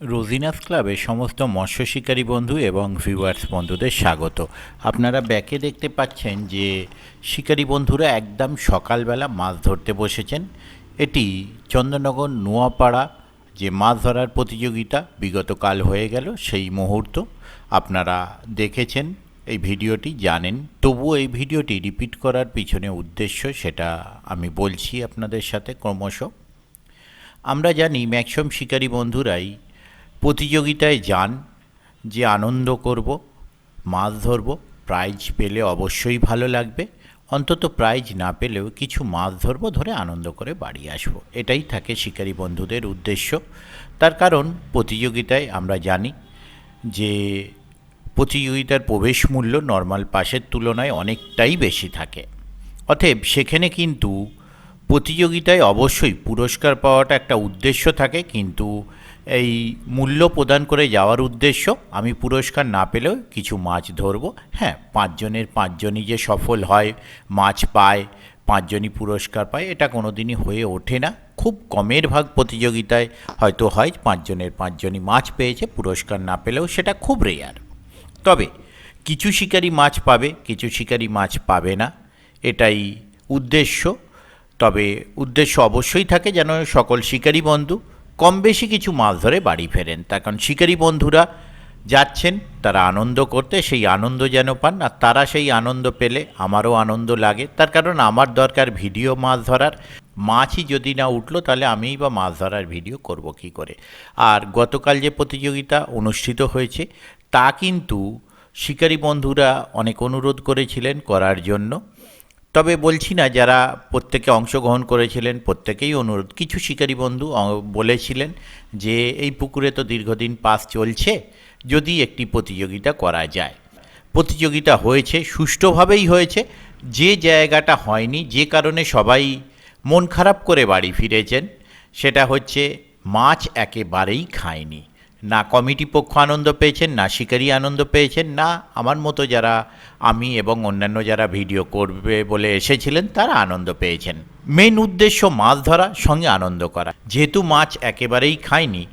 রোজিনাস ক্লাবে সমস্ত মৎস্য শিকারী বন্ধু এবং ভিউয়ার্স বন্ধুদের স্বাগত। আপনারা ব্যাকে দেখতে পাচ্ছেন যে শিকারী বন্ধুরা একদম সকালবেলা মাছ ধরতে বসেছেন। এটি চন্দননগর নোয়াপাড়া যে মাছ ধরার প্রতিযোগিতা বিগত কাল হয়ে গেল সেই মুহূর্ত। আপনারা দেখেছেন এই ভিডিওটি, জানেন। তবুও এই ভিডিওটি রিপিট করার পিছনে উদ্দেশ্য সেটা আমি বলছি আপনাদের সাথে ক্রমশ। আমরা জানি ম্যাক্সিমাম শিকারী বন্ধুরাই প্রতিযোগিতায় যান, যে আনন্দ করব, মাছ ধরব প্রাইজ পেলে অবশ্যই ভালো লাগবে। অন্তত প্রাইজ না পেলেও কিছু মাছ ধরবো, ধরে আনন্দ করে বাড়ি আসব। এটাই থাকে শিকারী বন্ধুদের উদ্দেশ্য। তার কারণ, প্রতিযোগিতায় আমরা জানি যে প্রতিযোগিতার প্রবেশ মূল্য নর্মাল পাসের তুলনায় অনেকটাই বেশি থাকে। অতএব সেখানে কিন্তু প্রতিযোগিতায় অবশ্যই পুরস্কার পাওয়াটা একটা উদ্দেশ্য থাকে, কিন্তু এই মূল্য প্রদান করে যাওয়ার উদ্দেশ্য, আমি পুরস্কার না পেলেও কিছু মাছ ধরবো। হ্যাঁ পাঁচজনের পাঁচজনই যে সফল হয়, মাছ পায়, পাঁচজনই পুরস্কার পায়, এটা কোনো দিনই হয়ে ওঠে না। খুব কমের ভাগ প্রতিযোগিতায় হয়তো হয়, পাঁচজনের পাঁচজনই মাছ পেয়েছে, পুরস্কার না পেলেও সেটা খুব রেয়ার তবে, কিছু শিকারী মাছ পাবে, কিছু শিকারী মাছ পাবে না, এটাই উদ্দেশ্য। তবে উদ্দেশ্য অবশ্যই থাকে যেন সকল শিকারী বন্ধু কম বেশি কিছু মাছ ধরে বাড়ি ফেরেন। তার কারণ শিকারী বন্ধুরা যাচ্ছেন, তারা আনন্দ করতে, সেই আনন্দ যেন পান, আর তারা সেই আনন্দ পেলে আমারও আনন্দ লাগে। তার কারণ আমার দরকার ভিডিও মাছ ধরার। মাছই যদি না উঠল, তাহলে আমিই বা মাছ ধরার ভিডিও করব কি করে? আর গতকাল যে প্রতিযোগিতা অনুষ্ঠিত হয়েছে, তা কিন্তু শিকারী বন্ধুরা অনেক অনুরোধ করেছিলেন করার জন্য। তবে বলছি না, যারা প্রত্যেকে অংশগ্রহণ করেছিলেন, প্রত্যেকেই অনুরোধ। কিছু শিকারী বন্ধু বলেছিলেন যে, এই পুকুরে তো দীর্ঘদিন পাস চলছে, যদি একটি প্রতিযোগিতা করা যায়। প্রতিযোগিতা হয়েছে, সুষ্ঠুভাবেই হয়েছে। যে জায়গাটা হয়নি, যে কারণে সবাই মন খারাপ করে বাড়ি ফিরেছেন, সেটা হচ্ছে মাছ একেবারেই খায়নি। না কমিটি পক্ষ আনন্দ পেয়েছেন, না শিকারি আনন্দ পেয়েছেন, না আমার মতো যারা আমি এবং অন্যান্য যারা ভিডিও করবে বলে এসেছিলেন, তারা আনন্দ পেয়েছেন। মেন উদ্দেশ্য মাছ ধরা, সঙ্গে আনন্দ করা। যেহেতু মাছ একেবারেই খায়নি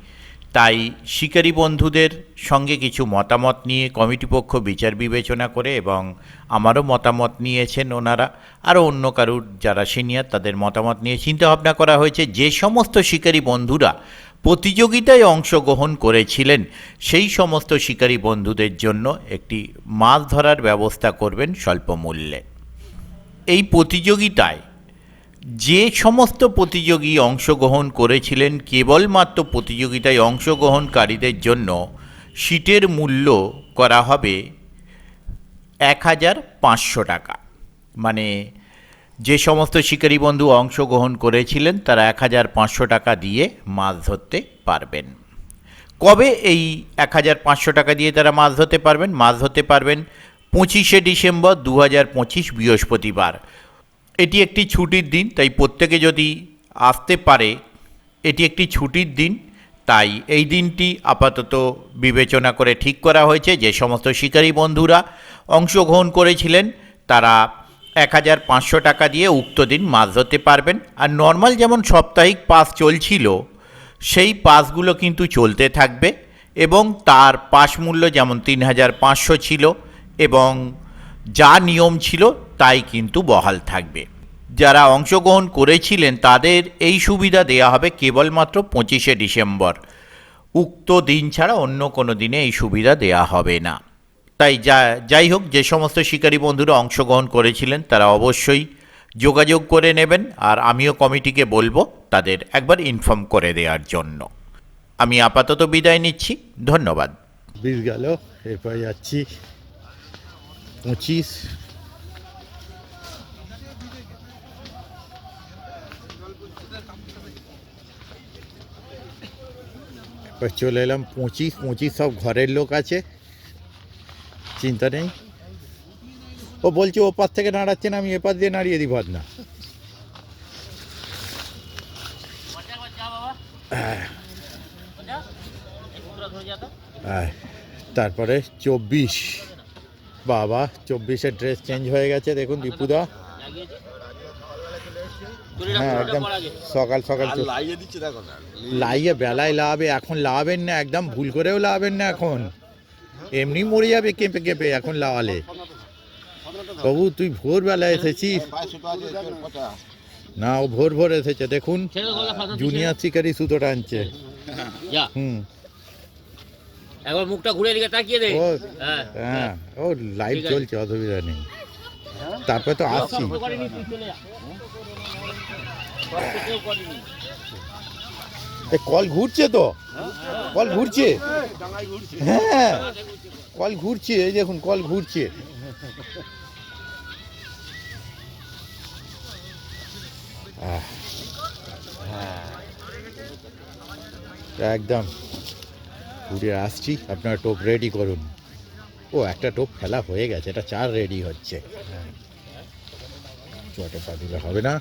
তাই শিকারী বন্ধুদের সঙ্গে কিছু মতামত নিয়ে কমিটি পক্ষ বিচার বিবেচনা করে এবং আমারও মতামত নিয়েছেন ওনারা। আরও অন্য কারুর যারা সিনিয়র, তাদের মতামত নিয়ে চিন্তাভাবনা করা হয়েছে। যে সমস্ত শিকারী বন্ধুরা প্রতিযোগিতায় অংশগ্রহণ করেছিলেন। সেই সমস্ত শিকারী বন্ধুদের জন্য একটি মাছ ধরার ব্যবস্থা করবেন স্বল্প মূল্যে এই প্রতিযোগিতায় যে সমস্ত প্রতিযোগী অংশগ্রহণ করেছিলেন, কেবলমাত্র প্রতিযোগিতায় অংশগ্রহণকারীদের জন্য সিটের মূল্য করা হবে এক হাজার পাঁচশো টাকা। মানে যে সমস্ত শিকারী বন্ধু অংশগ্রহণ করেছিলেন, তারা এক হাজার পাঁচশো টাকা দিয়ে মাছ ধরতে পারবেন। কবে এই এক হাজার পাঁচশো টাকা দিয়ে তারা মাছ ধরতে পারবেন? মাছ ধরতে পারবেন পঁচিশে ডিসেম্বর দু হাজার পঁচিশ বৃহস্পতিবার। এটি একটি ছুটির দিন, তাই প্রত্যেকে যদি আসতে পারে, এটি একটি ছুটির দিন। তাই এই দিনটি আপাতত বিবেচনা করে ঠিক করা হয়েছে। যে সমস্ত শিকারী বন্ধুরা অংশগ্রহণ করেছিলেন, তারা এক হাজার পাঁচশো টাকা দিয়ে উক্ত দিন মাছ ধরতে পারবেন। আর নর্মাল যেমন সাপ্তাহিক পাস চলছিল, সেই পাসগুলো কিন্তু চলতে থাকবে এবং তার পাস মূল্য যেমন তিন হাজার পাঁচশো ছিল এবং যা নিয়ম ছিল তাই কিন্তু বহাল থাকবে। যারা অংশগ্রহণ করেছিলেন তাদের এই সুবিধা দেয়া হবে কেবলমাত্র পঁচিশে ডিসেম্বর। উক্ত দিন ছাড়া অন্য কোনো দিনে এই সুবিধা দেয়া হবে না। তাই যা, যাই হোক, যে সমস্ত শিকারী বন্ধুরা অংশগ্রহণ করেছিলেন, তারা অবশ্যই যোগাযোগ করে নেবেন, আর আমিও কমিটিকে বলব তাদের একবার ইনফর্ম করে দেওয়ার জন্য। আমি আপাতত বিদায় নিচ্ছি, ধন্যবাদ। বিশ গেল, এরপরে যাচ্ছি পঁচিশ। চলে এলাম পঁচিশ পঁচিশ সব ঘরের লোক আছে। চিন্তা নেই। ও বলছে ও পাশ থেকে নাড়াচ্ছে না আমি এপার দিয়ে নাড়িয়ে দিই না তারপরে চব্বিশ। বাবা চব্বিশের ড্রেস চেঞ্জ হয়ে গেছে দেখুন দীপুদা। হ্যাঁ একদম সকাল সকাল লাইয়ে বেলায় লাগাবে এখন লাগাবেন না একদম ভুল করেও লাগাবেন না এখন। এমনি মরে যাবে কেঁপে কেঁপে এখন লাগালে বাবু তুই ভোরবেলা এসেছিস? না ও ভোর ভোর এসেছে। দেখুন জুনিয়র শিকারি সুতো টানছে হুম। একবার মুখটা ঘুরে দিকে তাকিয়ে দে। হ্যাঁ হ্যাঁ। ও লাইভ চলছে অসুবিধা নেই। তারপরে তো আসছি। কল ঘুরছে তো? কল ঘুরছে? হ্যাঁ। কল ঘুরছে, এই দেখুন, কল ঘুরছে। হ্যাঁ। একদম। ঘুরে আসছি, আপনারা টোপ রেডি করুন। ও, একটা টোপ ফেলা হয়ে গেছে, এটা চার রেডি হচ্ছে। চটে হবে না।